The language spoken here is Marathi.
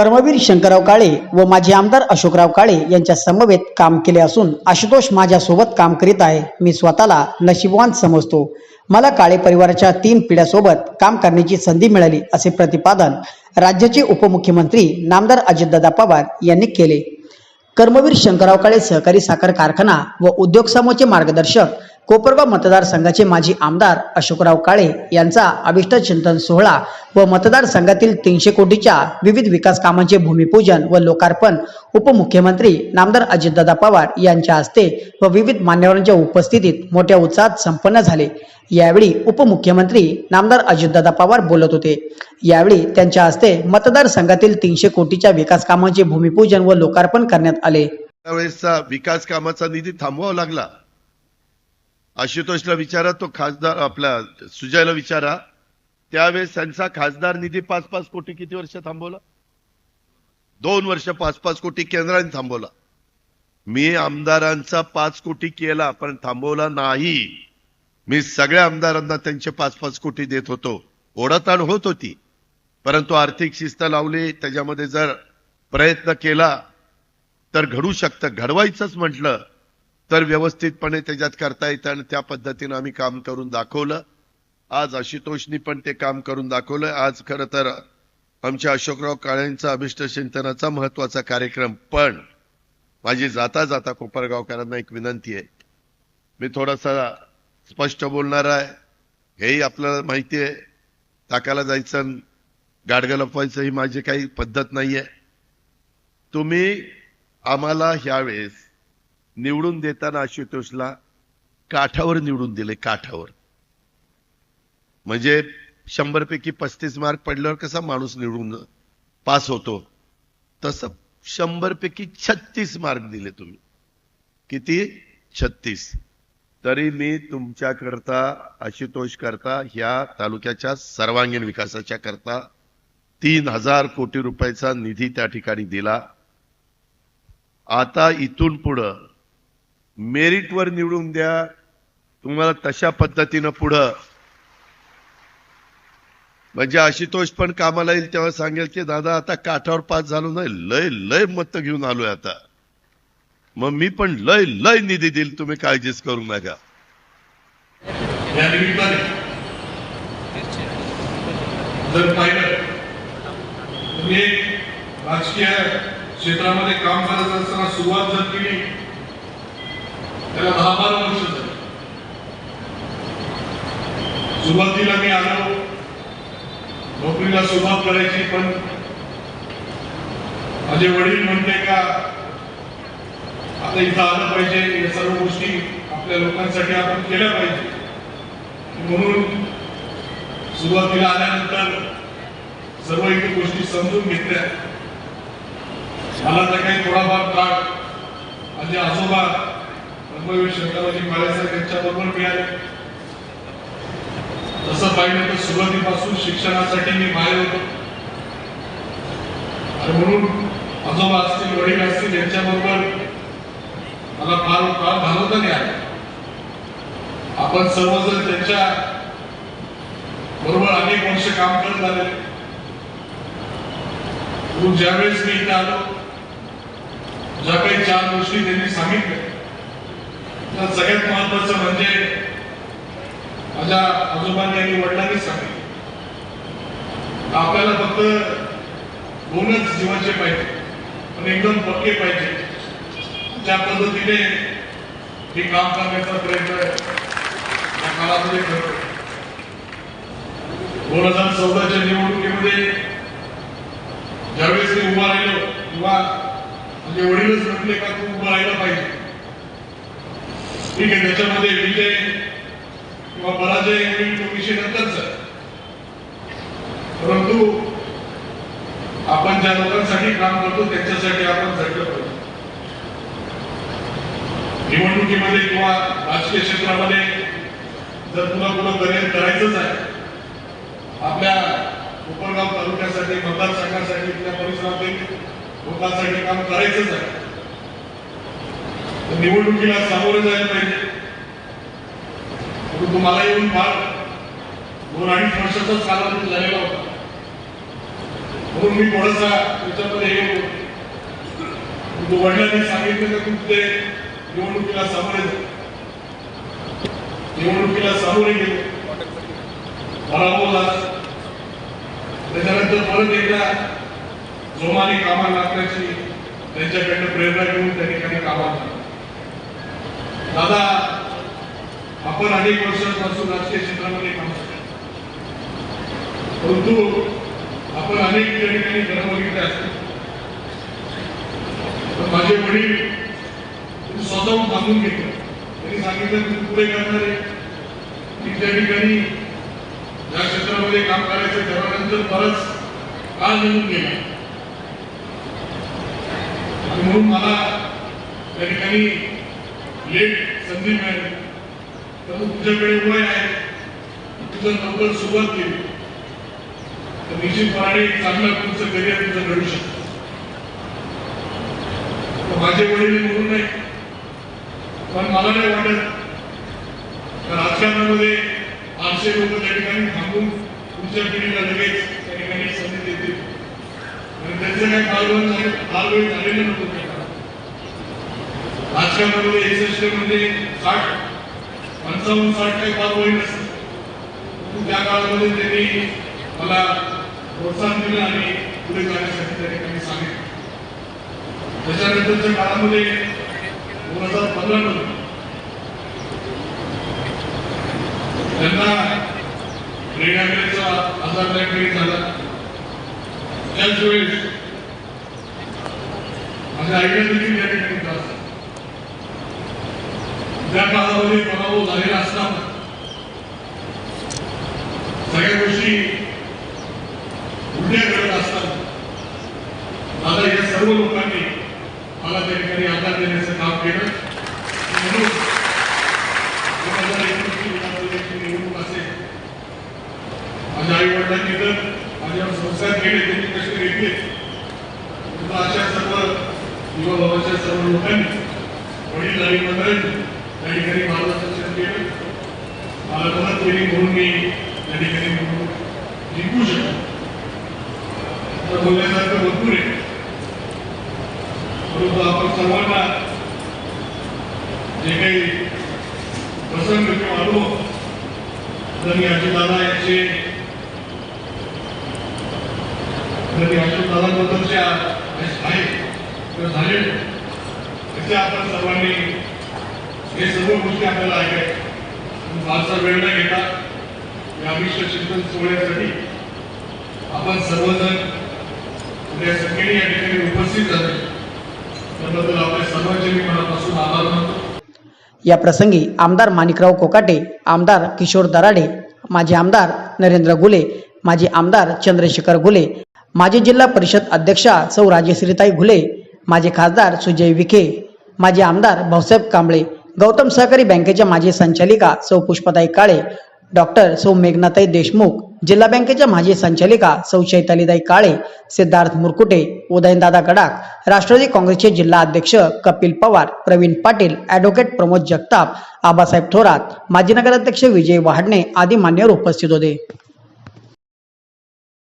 कर्मवीर शंकरराव काळे व माजी आमदार अशोकराव काळे यांच्या समवेत काम केले असून आशुतोष माझ्यासोबत काम करीत आहे. मी स्वतःला नशीबवान समजतो. मला काळे परिवाराच्या तीन पिढ्यासोबत काम करण्याची संधी मिळाली असे प्रतिपादन राज्याचे उपमुख्यमंत्री नामदार अजितदादा पवार यांनी केले. कर्मवीर शंकरराव काळे सहकारी साखर कारखाना व उद्योग समूहाचे मार्गदर्शक कोपरगाव मतदारसंघाचे माजी आमदार अशोकराव काळे यांचा अभिष्ट चिंतन सोहळा व मतदारसंघातील तीनशे कोटीच्या विविध विकास कामांचे भूमिपूजन व लोकार्पण उपमुख्यमंत्री नामदार अजितदादा पवार यांच्या हस्ते व विविध मान्यवरांच्या उपस्थितीत मोठ्या उत्साहात संपन्न झाले. यावेळी उपमुख्यमंत्री नामदार अजितदादा पवार बोलत होते. यावेळी त्यांच्या हस्ते मतदारसंघातील तीनशे कोटीच्या विकास कामांचे भूमिपूजन व लोकार्पण करण्यात आले. त्यावेळेसचा विकास कामाचा निधी थांबवावा लागला. आशुतोषला विचारा तो खासदार आपला सुजयला विचारा. त्यावेळेस त्यांचा खासदार निधी पाच पाच कोटी किती वर्ष थांबवला? दोन वर्ष पाच पाच कोटी केंद्राने थांबवला. मी आमदारांचा पाच कोटी केला पण थांबवला नाही. मी सगळ्या आमदारांना त्यांचे पाच पाच कोटी देत होतो. ओढाताण होत होती. परंतु आर्थिक शिस्त लावली त्याच्यामध्ये जर प्रयत्न केला तर घडू शकतं. घडवायचंच म्हटलं. तर व्यवस्थितपणे त्याच्यात करता येतं आणि त्या पद्धतीनं आम्ही काम करून दाखवलं. आज आशुतोषनी पण ते काम करून दाखवलं. आज खरं तर आमच्या अशोकराव काळेंचा अभिष्ट चिंतनाचा महत्त्वाचा कार्यक्रम पण माझी जाता जाता कोपरगावकरांना एक विनंती आहे. मी थोडासा स्पष्ट बोलणार आहे. हेही आपल्याला माहिती आहे. टाकायला जायचं गाडगं लपवायचं ही माझी काही पद्धत नाही आहे तुम्ही आम्हाला ह्यावेळेस निवडून देताना आशुतोषला काठावर निवडून दिले काठावर. म्हणजे शंभर पैकी पस्तीस मार्क पडल्यावर कसा माणूस निवडून पास होतो? तसं शंभर पैकी छत्तीस मार्क दिले तुम्ही. किती? छत्तीस. तरी मी तुमच्या करता आशुतोष करता ह्या तालुक्याच्या सर्वांगीण विकासाच्या करता तीन हजार कोटी रुपयाचा निधी त्या ठिकाणी दिला. आता इथून पुढं मेरिटवर निवडून द्या. तुम्हाला तशा पद्धतीनं पुढं. म्हणजे आशुतोष पण कामाला येईल तेव्हा सांगेल की दादा आता काठावर पास झालो नाही. लय लय मत घेऊन आलोय आता. मग मी पण लय लय निधी देईल. तुम्ही काळजीच करू नका. जर पाहिलं तुम्ही राजकीय क्षेत्रामध्ये काम करत असताना सुरुवात जर केली त्याला दहा बारा वर्ष झाली. सुरुवातीला मी आलो. नोकरीला सुरुवात करायची पण माझे वडील म्हणते का आता इथं आलं पाहिजे या सर्व गोष्टी आपल्या लोकांसाठी आपण केल्या पाहिजे. म्हणून सुरुवातीला आल्यानंतर सर्व इथे गोष्टी समजून घेतल्या. मला तर काही थोडाफार काळ माझे आजोबा मुंबई शंकराजी काळेसाहेब यांच्या बरोबर मिळाले. तसं पाहिलं तर सुरुवातीपासून शिक्षणासाठी मी बाहेर होतो. आणि म्हणून आजोबा असतील वडील असतील यांच्याबरोबर मला फार फार घालवता नाही आला. आपण सर्वजण त्यांच्या बरोबर अनेक वर्ष काम करत आले म्हणून ज्यावेळेस मी इथे आलो ज्या काही चार गोष्टी त्यांनी सांगितल्या सगळ्यात महत्वाचं म्हणजे माझ्या आजोबांनी आणि वडिलांनी सांगितलं. आपल्याला फक्त दोनच जीवाचे पाहिजे पण एकदम पक्के पाहिजे. त्या पद्धतीने हे काम करण्याचा प्रयत्न या काळामध्ये करतो दोन हजार चौदाच्या निवडणुकीमध्ये ज्यावेळेस मी उभा राहिलो किंवा म्हणजे वडीलच म्हटले का तू उभा राहिला पाहिजे? ठीक आहे त्याच्यामध्ये विजय किंवा पराजय होईल तो विषय परंतु आपण ज्या लोकांसाठी काम करतो त्यांच्यासाठी आपण झटलं पाहिजे निवडणुकीमध्ये किंवा राजकीय क्षेत्रामध्ये जर तुला तुला करिअर करायचंच आहे आपल्या कोपरगाव तालुक्यासाठी मतदारसंघासाठी त्या परिसरातील लोकांसाठी काम करायचंच आहे. निवडणुकीला सामोरे जायला पाहिजे. परंतु मला येऊन फार दोन अडीच वर्षाचाच कालावधी झालेला होता. म्हणून मी थोडासा त्याच्यामध्ये हे होतो. वडिलांनी सांगितलं का तू ते निवडणुकीला सामोरे निवडणुकीला सामोरे गेले. पराभवला त्याच्यानंतर परत एकदा जोमाने कामाला लागण्याची त्यांच्याकडनं प्रेरणा घेऊन त्या ठिकाणी कामाला दादा आपण अनेक वर्षांपासून राजकीय क्षेत्रामध्ये काम करतो परंतु आपण अनेक ठिकाणी घरं बघितले असतील माझे वडील स्वतःहून थांबून घेतलं. त्यांनी सांगितलं तू पुढे करणार आहे? मी त्या ठिकाणी या क्षेत्रामध्ये काम करायचं ठरवल्यानंतर बरंच काळ निघून गेला. म्हणून मला त्या ठिकाणी लेट संधी मिळाली. तर तुझ्याकडे वय आहे. तुझं नंबर सुरुवात केली. तर निश्चितपणे एक चांगलं तुमचं करिअर तुझं घडू शकतं. तर माझे वडील म्हणून नाही. पण मला नाही वाटत. राजकारणामध्ये आठशे लोक त्या ठिकाणी थांबून पुढच्या पिढीला लगेच त्या ठिकाणी संधी देतील. आणि त्यांचं काय कालवण झाले कालवेळ झालेलं नव्हतं. त्या काळात. एकसष्ट म्हणजे साठ पंचावन्न साठ काही फार वय नसतं त्या काळामध्ये त्यांनी मला प्रोत्साहन दिलं आणि पुढे जाण्यासाठी त्या ठिकाणी सांगितलं त्याच्यानंतरच्या काळामध्ये दोन हजार पंधरा मध्ये त्यांना रेडिओचा आजार त्यावेळी झाला त्याच वेळेस माझ्या आईला देखील त्या ठिकाणी त्या काळामध्ये पराभव झालेला असताना सगळ्या गोष्टी उलट्या करत असताना दादा या सर्व लोकांनी मला त्या ठिकाणी आधार देण्याचं काम केलं म्हणून दोन हजार एकोणीसची विधानसभेची निवडणूक असेल माझ्या आई वडिलांनी तर माझ्यावर संस्कार केले त्यांनी कसे घेतले परंतु अशा सर्व युवा भावाच्या सर्व लोकांनी वडील आणि मंडळांनी त्या ठिकाणी मार्गदर्शन केलं मला मदत केली म्हणून मी त्या ठिकाणी निवडणूक जिंकू शकतो. बोलण्यासारखं भरपूर आहे. परंतु आपण सर्वांना जे काही प्रसंग किंवा अनुभव जर मी अजितदादा यांचे जर मी अजितदादांबद्दलचे आहे किंवा झाले त्याचे आपण सर्वांनी हे सर्व गोष्टी आपल्याला ऐकायच्या फारसा वेळ न घेता या विश्व चिंतन सोहळ्यासाठी आपण सर्वजण उद्या सकाळी या ठिकाणी उपस्थित झाले. त्याबद्दल आपल्या सर्वांचे मी मनापासून आभार मानतो. या प्रसंगी आमदार माणिकराव कोकाटे आमदार किशोर दराडे माजी आमदार नरेंद्र गुले माजी आमदार चंद्रशेखर गुले माजी जिल्हा परिषद अध्यक्षा सौ राजेश्रीताई घुले माजी खासदार सुजय विखे माजी आमदार भाऊसाहेब कांबळे गौतम सहकारी बँकेच्या माजी संचालिका सौ पुष्पताई काळे डॉक्टर सौ मेघनाताई देशमुख जिल्हा बँकेच्या माजी संचालिका सौ चैतालीताई काळे सिद्धार्थ मुरकुटे उदयनदादा गडाख राष्ट्रवादी काँग्रेसचे जिल्हा अध्यक्ष कपिल पवार प्रवीण पाटील ॲडव्होकेट प्रमोद जगताप आबासाहेब थोरात माजी नगराध्यक्ष विजय वहाडणे आदी मान्यवर उपस्थित होते.